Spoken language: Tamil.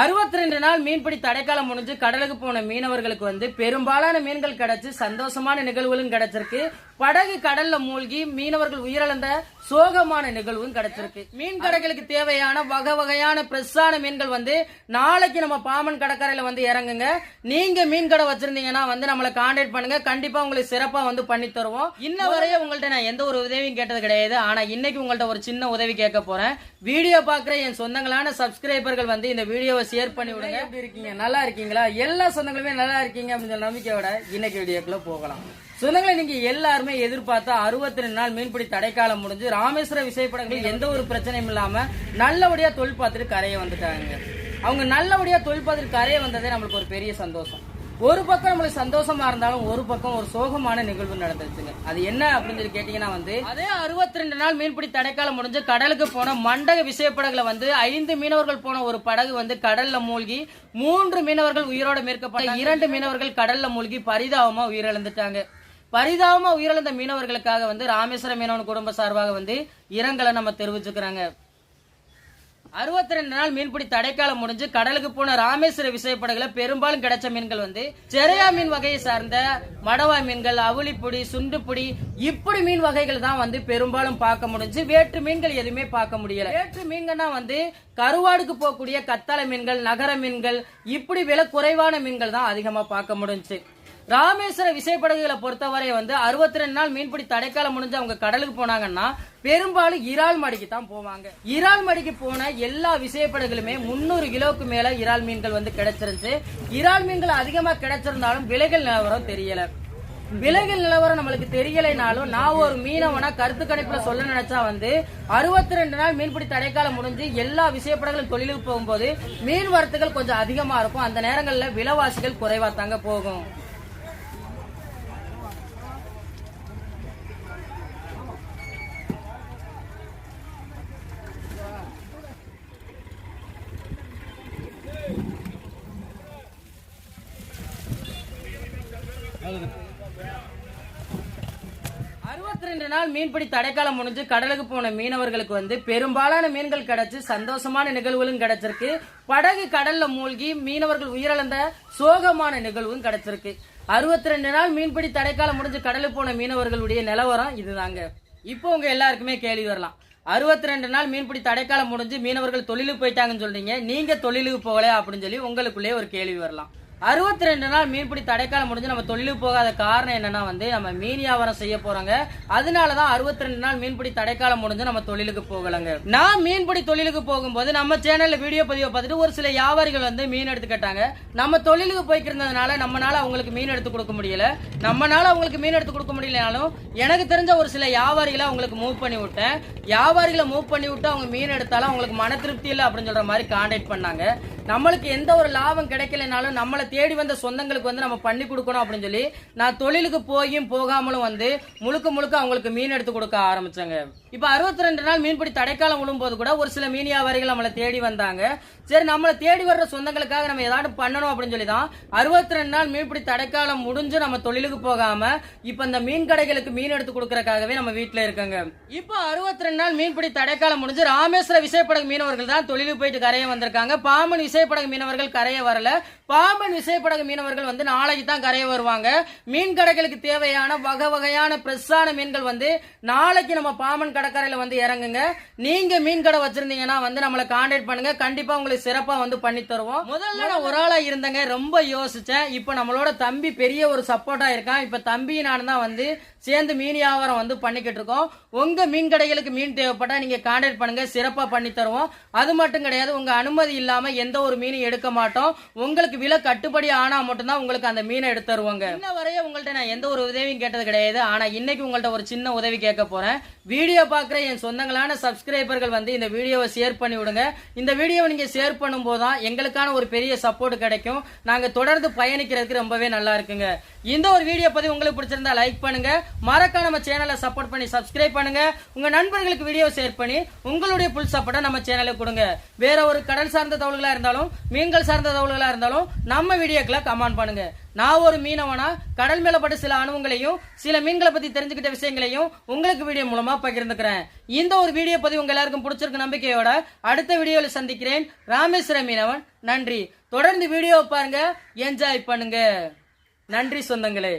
அறுபத்தி ரெண்டு நாள் மீன்பிடி தடைக்காலம் முடிஞ்சு கடலுக்கு போன மீனவர்களுக்கு வந்து பெரும்பாலான மீன்கள் கிடைச்சு சந்தோஷமான நிகழ்வுகளும் கிடைச்சிருக்கு. படகு கடல்ல மூழ்கி மீனவர்கள் உயிரிழந்த சோகமான நிகழ்வும் கிடைச்சிருக்கு. மீன் கடைகளுக்கு தேவையான வகை வகையான ஃப்ரெஷ்ஷான மீன்கள் வந்து நாளைக்கு நம்ம பாமன் கடற்கரையில வந்து இறங்குங்க. நீங்க மீன் கடை வச்சிருந்தீங்கன்னா வந்து நம்மளை கான்டாக்ட் பண்ணுங்க. கண்டிப்பா உங்களுக்கு சிறப்பா வந்து பண்ணி தருவோம். இன்ன வரைய உங்கள்ட்ட நான் எந்த ஒரு உதவியும் கேட்டது கிடையாது. ஆனா இன்னைக்கு உங்கள்ட்ட ஒரு சின்ன உதவி கேட்க போறேன். வீடியோ பாக்குற என் சொந்தங்களான சப்ஸ்கிரைபர்கள் வந்து இந்த வீடியோவை ஷேர் பண்ணி விடுங்க. எப்படி இருக்கீங்க? நல்லா இருக்கீங்களா? எல்லா சொந்தங்களுமே நல்லா இருக்கீங்க அப்படிங்கிற நம்பிக்கையோட இன்னைக்கு வீடியோக்குள்ள போகலாம். சொந்தங்களை நீங்க எல்லாருமே எதிர்பார்த்தா அறுபத்தி ரெண்டு நாள் மீன்பிடி தடைக்காலம் முடிஞ்சு ராமேஸ்வர விசைப்படங்கள் எந்த ஒரு பிரச்சனையும் இல்லாம நல்லபடியா தொழில் பார்த்துட்டு கரையை வந்துட்டாங்க. அவங்க நல்லபடியா தொழில் பார்த்துட்டு கரையை வந்ததே நம்மளுக்கு ஒரு பெரிய சந்தோஷம். ஒரு பக்கம் நம்மளுக்கு சந்தோஷமா இருந்தாலும் ஒரு பக்கம் ஒரு சோகமான நிகழ்வு நடந்துருச்சுங்க. அது என்ன அப்படின்னு சொல்லி கேட்டீங்கன்னா வந்து அதே அறுபத்தி ரெண்டு நாள் மீன்பிடி தடைக்காலம் முடிஞ்சு கடலுக்கு போன மண்டக விசைப்படகுல வந்து ஐந்து மீனவர்கள் போன ஒரு படகு வந்து கடல்ல மூழ்கி மூன்று மீனவர்கள் உயிரோட மீட்கப்பட்ட இரண்டு மீனவர்கள் கடல்ல மூழ்கி பரிதாபமா உயிரிழந்துட்டாங்க. பரிதாபமா உயிரிழந்த மீனவர்களுக்காக வந்து ராமேஸ்வரம் மீனவன் குடும்ப சார்பாக வந்து இரங்கலை நம்ம தெரிவிச்சுக்கிறாங்க. அறுபத்தி ரெண்டு நாள் மீன்பிடி தடைக்காலம் முடிஞ்சு கடலுக்கு போன ராமேஸ்வர விசைப்படகுல பெரும்பாலும் கிடைச்ச மீன்கள் வந்து செரையா மீன் வகையை சார்ந்த மடவாய் மீன்கள் அவுளிப்பொடி சுண்டுப்புடி இப்படி மீன் வகைகள் தான் வந்து பெரும்பாலும் பார்க்க முடிஞ்சு வேற்று மீன்கள் எதுவுமே பார்க்க முடியல. வேற்று மீன்கள்னா வந்து கருவாடுக்கு போகக்கூடிய கத்தாழை மீன்கள் நகர மீன்கள் இப்படி விலை குறைவான மீன்கள் தான் அதிகமா பார்க்க முடிஞ்சு. ராமேஸ்வர விசைப்படகுகளை பொறுத்தவரை வந்து அறுபத்தி ரெண்டு நாள் மீன்பிடி தடைக்காலம் முடிஞ்சு அவங்க கடலுக்கு போனாங்கன்னா பெரும்பாலும் இறால் மடிக்கு தான் போவாங்க. இறால் மடிக்கு போன எல்லா விசைப்படகுகளுமே முந்நூறு கிலோவுக்கு மேல இறால் மீன்கள் வந்து கிடைச்சிருந்துச்சு. இறால் மீன்கள் அதிகமா கிடைச்சிருந்தாலும் விலைகள் நிலவரம் தெரியல. விலைகள் நிலவரம் நம்மளுக்கு தெரியலைனாலும் நான் ஒரு மீனவனா கருத்து கணிப்புல சொல்ல நினைச்சா வந்து அறுபத்தி ரெண்டு நாள் மீன்பிடி தடைக்காலம் முடிஞ்சு எல்லா விசைப்படங்களும் தொழிலுக்கு போகும்போது மீன் வரத்துகள் கொஞ்சம் அதிகமா இருக்கும். அந்த நேரங்களில் விலைவாசிகள் குறைவா தாங்க போகும். அறுபத்தி ரெண்டு நாள் மீன்பிடி தடைக்காலம் முடிஞ்சு கடலுக்கு போன மீனவர்களுக்கு வந்து பெரும்பாலான மீன்கள் கிடைச்சு சந்தோஷமான நிகழ்வுகளும் கிடைச்சிருக்கு. படகு கடல்ல மூழ்கி மீனவர்கள் உயிரிழந்த சோகமான நிகழ்வும் கிடைச்சிருக்கு. அறுபத்தி ரெண்டு நாள் மீன்பிடி தடைக்காலம் முடிஞ்சு கடலுக்கு போன மீனவர்களுடைய நிலவரம் இதுதாங்க. இப்போ உங்க எல்லாருக்குமே கேள்வி வரலாம். அறுபத்தி ரெண்டு நாள் மீன்பிடி தடைக்காலம் முடிஞ்சு மீனவர்கள் தொழிலுக்கு போயிட்டாங்கன்னு சொல்றீங்க. நீங்க தொழிலுக்கு போகல அப்படின்னு சொல்லி உங்களுக்குள்ளே ஒரு கேள்வி வரலாம். அறுபத்தி ரெண்டு நாள் மீன்பிடி தடைக்காலம் முடிஞ்சு நம்ம தொழிலுக்கு போகாத காரணம் என்னன்னா வந்து நம்ம மீன் வியாபாரம் செய்ய போறாங்க. அதனாலதான் அறுபத்தி ரெண்டு நாள் மீன்பிடி தடைக்காலம் முடிஞ்சு நம்ம தொழிலுக்கு போகலங்க. நான் மீன்பிடி தொழிலுக்கு போகும்போது நம்ம சேனல்ல வீடியோ பதிவை பார்த்துட்டு ஒரு சில வியாபாரிகள் வந்து மீன் எடுத்துக்கிட்டாங்க நம்ம தொழிலுக்கு போய்க்கு இருந்ததுனால நம்மனால அவங்களுக்கு மீன் எடுத்து கொடுக்க முடியல. நம்மனால அவங்களுக்கு மீன் எடுத்து கொடுக்க முடியலனாலும் எனக்கு தெரிஞ்ச ஒரு சில வியாபாரிகளை அவங்களுக்கு மூவ் பண்ணி விட்டேன். வியாபாரிகளை மூவ் பண்ணி விட்டு அவங்க மீன் எடுத்தாலும் அவங்களுக்கு மன திருப்தி இல்லை அப்படின்னு சொல்ற மாதிரி கான்டாக்ட் பண்ணாங்க. நம்மளுக்கு எந்த ஒரு லாபம் கிடைக்கலனாலும் நம்மளை தேடி வந்த சொந்தங்களுக்கு வந்து நம்ம பண்ணி கொடுக்கணும் அப்படின்னு சொல்லி நான் தொழிலுக்கு போயும் போகாமலும் வந்து முழுக்க முழுக்க அவங்களுக்கு மீன் எடுத்து கொடுக்க ஆரம்பிச்சாங்க. இப்ப அறுபத்தி ரெண்டு நாள் மீன்பிடி தடைக்காலம் விழும்போது கூட ஒரு சில மீன் வியாபாரிகள் நம்மளை தேடி வந்தாங்க. சரி நம்மளை தேடி வர்ற சொந்தங்களுக்காக நம்ம ஏதாவது பண்ணணும் அப்படின்னு சொல்லி தான் அறுபத்தி ரெண்டு நாள் மீன்பிடி தடைக்காலம் முடிஞ்சு நம்ம தொழிலுக்கு போகாம இப்ப இந்த மீன் கடைகளுக்கு மீன் எடுத்து கொடுக்கறக்காகவே நம்ம வீட்டுல இருக்கங்க. இப்போ அறுபத்தி ரெண்டு நாள் மீன்பிடி தடைக்காலம் முடிஞ்சு ராமேஸ்வர விசைப்படகு மீனவர்கள் தான் தொழிலுக்கு போயிட்டு கரையை வந்திருக்காங்க. பாம்பன் விசைப்படகு மீனவர்கள் கரையை வரல. பாம்பன் விசைப்படகு மீனவர்கள் வந்து நாளைக்கு தான் கரையை வருவாங்க. மீன் கடைகளுக்கு தேவையான வகை வகையான ஃப்ரெஷ்ஷான மீன்கள் வந்து நாளைக்கு நம்ம பாம்பன் கடற்கரையில வந்து இறங்குங்க. நீங்க மீன் கடை வச்சிருந்தீங்கன்னா வந்து நம்மளை கான்டாக்ட் பண்ணுங்க. கண்டிப்பா உங்களுக்கு சிறப்பா வந்து பண்ணி தருவோம். முதல்ல நான் ஒரு ஆளா இருந்தேங்க. ரொம்ப யோசிச்சேன். இப்போ நம்மளோட தம்பி பெரிய ஒரு சப்போர்ட்டா இருக்கான். இப்ப தம்பி நான் தான் வந்து சேர்ந்து மீன் வியாபாரம் வந்து பண்ணிக்கிட்டு இருக்கோம். உங்க மீன் கடைகளுக்கு மீன் தேவைப்பட்டா நீங்க கான்டாக்ட் பண்ணுங்க. சிறப்பா பண்ணி தருவோம். அது மட்டும் கிடையாது. உங்க அனுமதி இல்லாம எந்த ஒரு மீன் எடுக்க மாட்டோம். உங்களுக்கு விலை கட்டுப்படி ஆனா மட்டும்தான் உங்களுக்கு அந்த மீனை எடுத்து தருவாங்க. இன்ன வரைய உங்கள்ட்ட நான் எந்த ஒரு உதவியும் கேட்டது கிடையாது. ஆனா இன்னைக்கு உங்கள்ட்ட ஒரு சின்ன உதவி கேட்க போறேன். வீடியோ பார்க்குற என் சொந்தங்களான சப்ஸ்கிரைபர்கள் வந்து இந்த வீடியோவை ஷேர் பண்ணி விடுங்க இந்த வீடியோவை நீங்கள் ஷேர் பண்ணும்போது தான் எங்களுக்கான ஒரு பெரிய சப்போர்ட் கிடைக்கும். நாங்கள் தொடர்ந்து பயணிக்கிறதுக்கு ரொம்பவே நல்லா இருக்குங்க. இந்த ஒரு வீடியோ பதிவு உங்களுக்கு பிடிச்சிருந்தா லைக் பண்ணுங்க. மறக்காம நம்ம சேனலை சப்போர்ட் பண்ணி சப்ஸ்கிரைப் பண்ணுங்க. உங்கள் நண்பர்களுக்கு வீடியோ ஷேர் பண்ணி உங்களுடைய புல் சப்போர்ட்டை நம்ம சேனலுக்கு கொடுங்க. வேற ஒரு கடல் சார்ந்த தகவல்களா இருந்தாலும் மீன்கள் சார்ந்த தகவல்களா இருந்தாலும் நம்ம வீடியோக்களை கமெண்ட் பண்ணுங்க. நான் ஒரு மீனவனா கடல் மேலப்பட்ட சில அனுபவங்களையும் சில மீன்களை பத்தி தெரிஞ்சுக்கிட்ட விஷயங்களையும் உங்களுக்கு வீடியோ மூலமா பகிர்ந்துக்கிறேன். இந்த ஒரு வீடியோ பதிவு உங்க எல்லாருக்கும் பிடிச்சிருக்க நம்பிக்கையோட அடுத்த வீடியோவில் சந்திக்கிறேன். ராமேஸ்வர மீனவன் நன்றி. தொடர்ந்து வீடியோ பாருங்க என்ஜாய் பண்ணுங்க. நன்றி சொந்தங்களே.